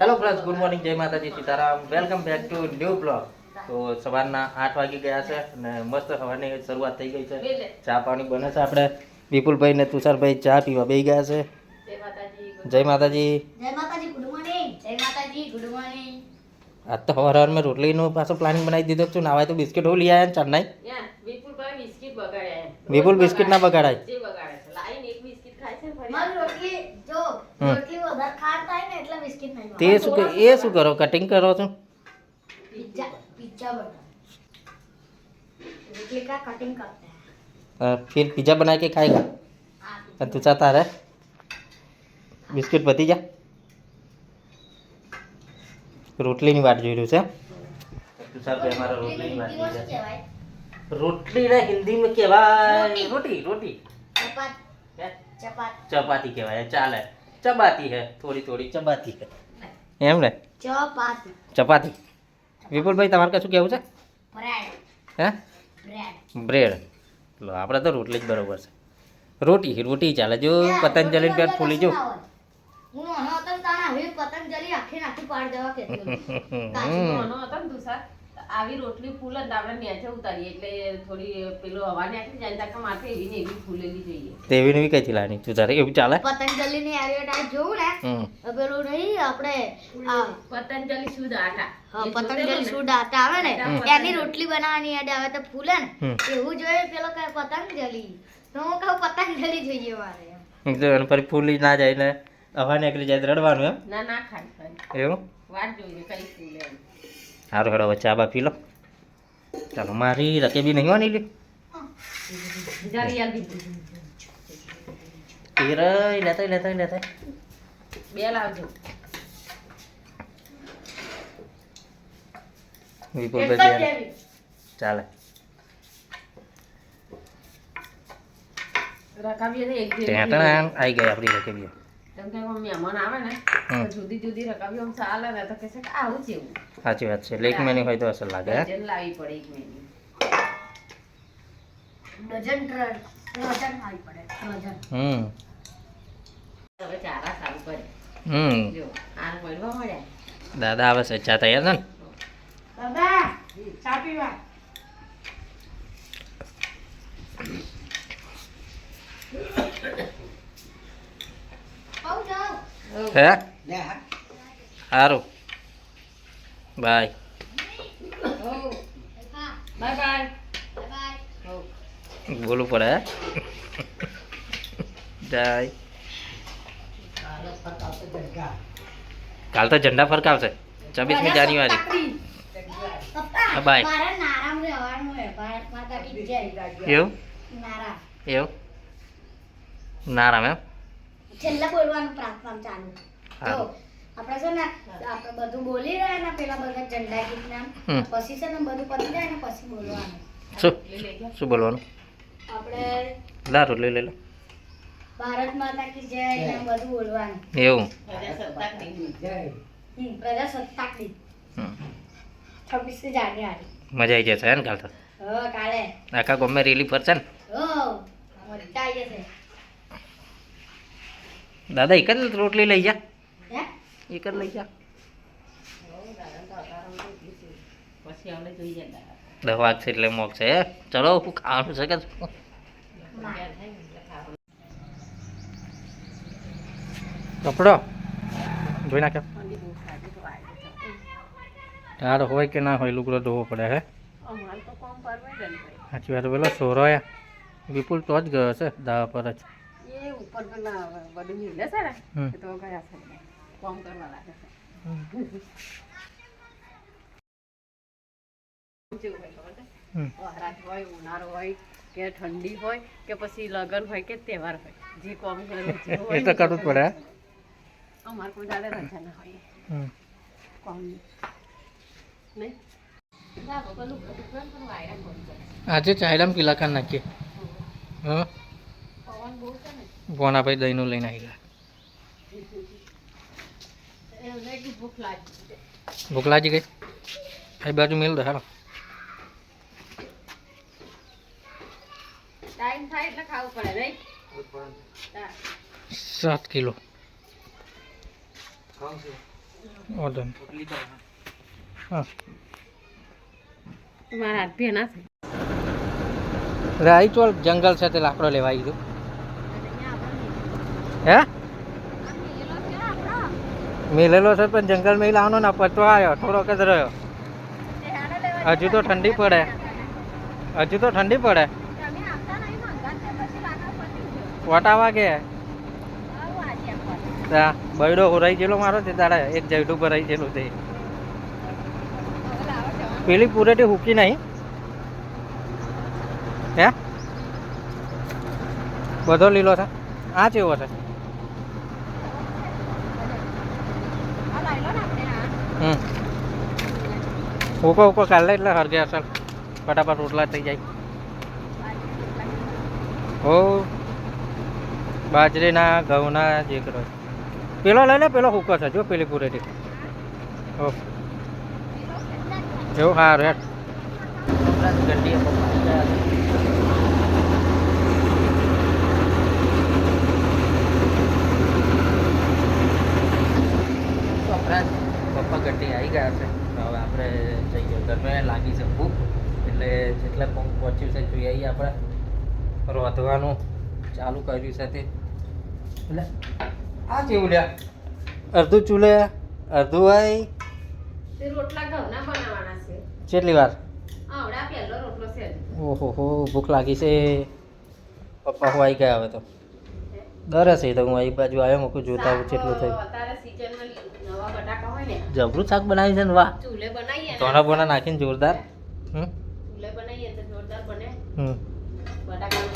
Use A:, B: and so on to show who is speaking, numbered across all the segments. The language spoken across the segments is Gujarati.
A: હેલો ફ્રેન્ડ્સ ગુડ મોર્નિંગ જય માતાજી Sitaram welcome back to new blog તો સવારના આઠ વાગી ગયા છે અને મસ્ત સવારની શરૂઆત થઈ ગઈ છે. ચા પાણી બને છે આપણે. વિપુલભાઈ ને તુષારભાઈ ચા પીવા બેસી ગયા છે. જય માતાજી
B: જય માતાજી. Good morning. જય માતાજી ગુડ મોર્નિંગ.
A: આજ તો હવાર મેં રોટલીનું પાછો પ્લાનિંગ બનાવી દીધો છું. નાવાય તો બિસ્કિટ હું લઈ આવ્યા ચેન્નાઈ.
C: વિપુલભાઈ બિસ્કિટ બગાડ્યા એમ.
A: વિપુલ બિસ્કિટ ના બગાડાય.
C: જે બગાડે છે. એક બિસ્કિટ ખાય છે
B: મારી રોટલી જો
A: હમ.
B: રોટલી વધારે ખાટ થાય ને એટલે બિસ્કિટ નહીં
A: તે શું કે એ શું કરો કટિંગ કરો છો
B: પિઝ્ઝા પિઝ્ઝા બના રોટલી का कटिंग करते हैं
A: અ, फिर पिज्जा बना के खाएगा
B: हाँ,
A: અને તું ચાતા રે બિસ્કિટ પતી જા રોટલીની વાટ જોઈ રહ્યું છે તુષારભાઈ અમારા રોટલીની વાટ
B: हिंदी में
A: જોઈ
B: શું
A: રહ્યા
B: કહેવાય?
A: છે રોટલીને હિન્દીમાં કહેવાય
B: રોટી.
A: રોટી રોટી
B: ચપાત
A: હે?
B: ચપાત
A: ચપાતી કહેવાય ચાલે ચપાતી હે થોડી થોડી ચપાતી હે એમ ને?
B: ચપાતી.
A: ચપાતી. વિપુલભાઈ તમારે કશું કેવું છે?
B: બ્રેડ.
A: હે?
B: બ્રેડ.
A: બ્રેડ. લો આપણે તો રોટલી જ બરોબર છે. રોટી રોટી ચાલે. જો પતંજલિ પેટ ફૂલી જો.
B: હું પતંજલિ આખી નાખી પાડ દેવા કહેતી
C: આવી રોટલી ફૂલ જ આપણે નીચે ઉતારીએ એટલે થોડી પેલો હવા નીકળી જાય ને માથે એવી ને એવી ફૂલેલી જોઈએ.
A: તેવી ને કઈથી લાની તું તારે એવું ચાલે?
B: પતંજલિ ની એડવર્ટાઇઝ જોઉં ને પેલું નહીં આપણે
C: પતંજલિ શુદ્ધ આટા.
B: હા, પતંજલિ શુદ્ધ આટા આવે ને એની રોટલી બનાવવાની યાદ આવે તો ફૂલે ને એવું જોઈએ પેલો કઈ પતંજલિ. તો હું કહું પતંજલિ જોઈએ મારે.
A: ફૂલી ના જાય ને હવા નીકળી જાય રડવાનું એમ?
C: ના ના ખાય
A: એવું?
C: વાટ જોઈએ કઈ ફૂલે.
A: સારું હેડો હવે ચા બા પી લો ચાલો મારી રકેબી નહીં હોની લે લેતા લેતા લેતા.
C: બે લાવજો
B: જ
A: વિપુલભાઈ બે. ચાલે આમ આવી ગઈ આપણી રકેબીઓ
C: કેમ કે મહેમાન આવે ને જુદી જુદી રકાબીઓ ચાલે ને તો કહે છે કે આવું છે એવું.
A: સાચી વાત છે. લેક મેની હોય તો અસર લાગે
C: ડઝન લાવવી પડે એક મેની
B: ડઝન ડઝન આવી પડે ડઝન.
A: હમ.
C: હવે ચારા સારું કરે
A: હમ.
C: જો આ મળવા મળ્યા
A: દાદા આવે છે ચા તૈયાર છે ને?
B: દાદા ચા પીવા.
A: હે? સારું બાય
C: બાય બાય
B: બાય
A: બોલવું પડે જાય. કાલ તો ઝંડા ફરકાવશે છવ્વીસમી જાન્યુઆરી. બાય.
B: જય.
A: એવું?
B: નારામ.
A: એમ?
B: છેલ્લા બોલવાનું પ્રાર્થના ચાલુ. આપણે છે ને આપણે બધું બોલી રહ્યા ને પેલા બધા ઝંડા ગીત
A: ના
B: પછી છે ને બધું પતી જાય ને પછી બોલવાનું.
A: શું? શું બોલવાનું?
B: આપણે
A: દારૂ લઈ લઈ લો.
B: ભારત માતા કી જય ને બધું બોલવાનું.
A: એવું.
C: પ્રજાસત્તાક દિન.
B: હમ, પ્રજાસત્તાક દિન. છવ્વીસ જાન્યુઆરી.
A: મજા આવી જશે હે ને કાલ તો?
B: હો કાલે.
A: આખા ગમે રેલી ફરશે ને?
B: મજા આવી જશે
A: દાદા એક જ રોટલી લઈ જા.
B: હે
A: કરી જ. લઈ જા દવા વાગશે એટલે મોક હે? ચલો હું ખાવાનું છે કે. કપડો? ધોઈ નાખ્યો. તાર હોય કે ના હોય લુગડો ધોવો પડે હે. સાચી વાત પેલો સોરોયા વિપુલ તો જ ગયો છે દાવા પર જ.
C: એ ઉપર પેલા બધું છે ને તો ગયા છે. કામ કરવા લાગે છે. કેવું હોય ઉનાળો કે ઠંડી હોય કે પછી લગન હોય કે તહેવાર હોય. જે કોમ કરે
A: એ તો કરવું જ પડે
C: અમારે કોઈ દાડે રજા ના હોય. કોમ નહીં. લાગો પેલું બધું કેમ પેલું આયરન બંધ કરે.
A: આજે ચાયરામ પીલા ખાન નાખીએ. હા?
C: પવન બહુ છે ને.
A: ગોના ભાઈ દહીંનું લઈને આવી ગયા
C: એમને એટલી ભૂખ લાગી.
A: ગઈ? એ બાજુ મેલ દે હાલો.
C: ટાઈમ થાય એટલે ખાવું પડે નહીં
A: સાત કિલો. ઓર્ડર. હા.
C: મારા હાથ ભેના છે
A: રાઈ ચોલ જંગલ છે તે લાકડો લેવા આવી ગયું. હે? મેલેલો છે, પણ જંગલમાં લાવવાનો ને પચવો આવ્યો, થોડોક જ રહ્યો. હજુ તો ઠંડી પડે. હજુ તો ઠંડી પડે. વટા વાગે ત્યાં બૈડો હોરાઈ ગયેલો મારો તે તારે એક જૈડું ભરાઈ ગયેલું તે. પેલી પૂરેટી હુકી નહીં હે? બધો લીલો છે. આ જેવો છે? હમ. ઉકો ઉકો કાઢ લે એટલે હરગે અસર. ફટાફટ રોટલા થઈ જાય. હો. બાજરીના, ઘઉંના જે કરો. પેલો લઈ લે, પેલો હુકો છે. જો પેલી પૂરેટી. હો. એવું હા રેટ ગંડી પપ્પા ગड्डी આવી ગયા છે તો હવે આપણે જઈએ ગરમી લાગી છે ભૂખ એટલે જેટલા પંપ પહોંચ્યું છે જોઈ આવીએ આપણે ચાલુ કર્યું તે. એટલે આ જેવું લ્યા. અડધું ચૂલે અડધું
C: તે રોટલા ઘઉંના બનાવવાના છે.
A: કેટલી વાર?
C: આવડા પહેલો રોટલો છે.
A: ઓહો હો ભૂખ લાગી છે. પપ્પા હું આવી ગયા હવે તો. દરસ એ તો હું અહીં બાજુ આવ્યો મૂકું જોતા હું કેટલું થયું. જબરું શાક બનાવી છે ને વાહ.
C: ચૂલે બનાવીએ
A: ધોણા બોણા નાખીને જોરદાર. હમ.
C: ચૂલે બનાવીએ તો જોરદાર બને.
A: હમ
C: બટાકાનું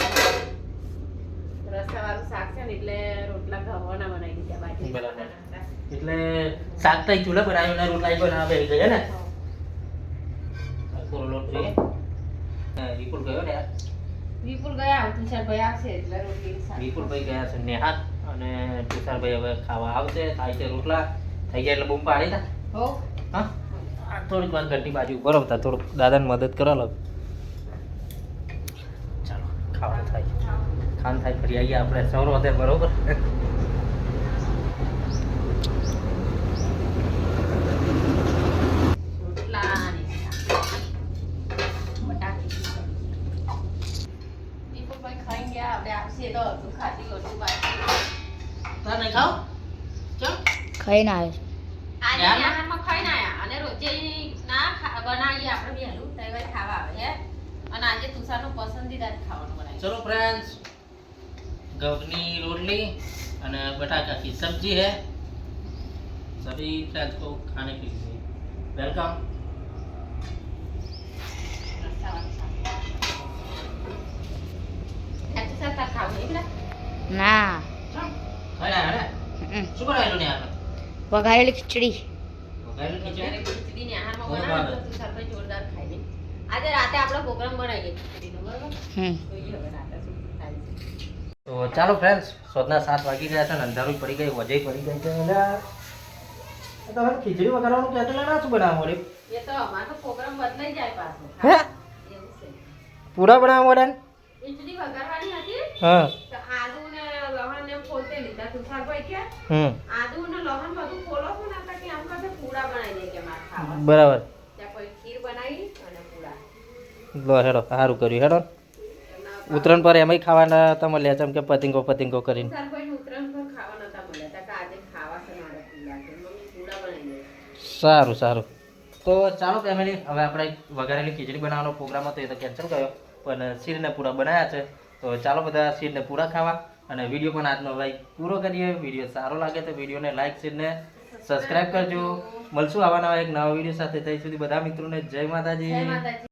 C: રસાવાળું શાક છે ને એટલે રોટલા ઘઉંના બનાવી દીધા બાકી.
A: એટલે શાક તો ચૂલા બનાવ્યું ને રોટલા અહીં બનાવવા ગયા ને? લોટ જોઈએ વિપુલ ગયો ને.
C: વિપુલ ગયા તુષારભાઈ આવશે એટલે રોટલી
A: વિપુલભાઈ ગયા છે નેહાત અને તુષારભાઈ હવે ખાવા આવશે થાય છે રોટલા. થઈ જાય એટલે બૂમ પાડી તા
C: હો.
A: હા? થોડીક વાર ઘંટી બાજુ ઉપર આવતા થોડુંક દાદાને મદદ કરો લો. ચાલો ખાવાનું થાય. ખાન થાય ફરી આવીએ આપણે સૌરોધે બરોબર?
C: ખાઈ ના આવે બનાવીએ આપણે વહેલું તૈયાર ખાવા આવે અને આજે તુષારનું પસંદીદા ખાવાનું
A: ચલો ફ્રેન્ડ્સ घुगनी रोटली અને बटाका की सब्जी है सभी फ्रेंड्स को खाने के लिए वेलकम
C: રસાવાળું શાક. આ તુષાર તાર ખાવું નહીં બેટા?
B: ના
A: ખાઈ રહ્યા ને
B: હમ.
A: શું બનાવેલું ને આપણે
B: વઘારેલી ખીચડી
A: વઘારેલી
C: જ્યારે
A: ખીચડી
C: ખીચડી નિહાળમાં
A: બરાબર.
C: બનાવે તો તુષારભાઈ જોરદાર ખાય નહીં. આજે રાતે આપણે પ્રોગ્રામ બનાવીએ ખીચડીનો બરાબર
B: હમ
A: તો ચાલો ફ્રેન્ડ્સ સોદના સાત વાગી ગયા છે ને અંધારું પડી ગઈ વજય પડી ગઈ છે. એટલે તમે ખીચડી વગાડવાનું એટલે ના શું બનાવવા મળ્યું
C: એ તો અમારો પ્રોગ્રામ બદલાઈ જાય પાછો.
A: હે? પૂરા બનાવવા મળે
C: ખીચડી વગાડવાની હતી?
A: હા.
C: તો આદુ ને લવણ ને ફોલતે લીધા તુષારભાઈ કે?
A: હમ.
C: આદુ ને લવણ બધું ફોલો છો ને કે આમ કરશે પૂડા બનાવી દે કે મારે ખાવા.
A: બરાબર.
C: ત્યાં પછી ખીર બનાવી અને પૂડા
A: લો હેડો સારું કર્યું હેડો. ઉત્તરાયણ પર એમય ખાવાના તમે મળ્યા છે એમ કે પતિંગો પતિંગો કરીને. સારું સારું તો ચાલો ફેમિલી હવે આપણે વઘારેલી ખીચડી બનાવવાનો પ્રોગ્રામ હતો એ તો કેન્સલ કર્યો પણ શીરને પૂરા બનાવ્યા છે. તો ચાલો બધા શીરને પૂરા ખાવા અને વીડિયો પણ આજનો ભાઈ પૂરો કરીએ. વીડિયો સારો લાગે તો વિડીયોને લાઈક શેરને સબસ્ક્રાઈબ કરજો. મળશું આવા નવા એક નવા વીડિયો સાથે. ત્યાં સુધી બધા મિત્રોને
C: જય માતાજી.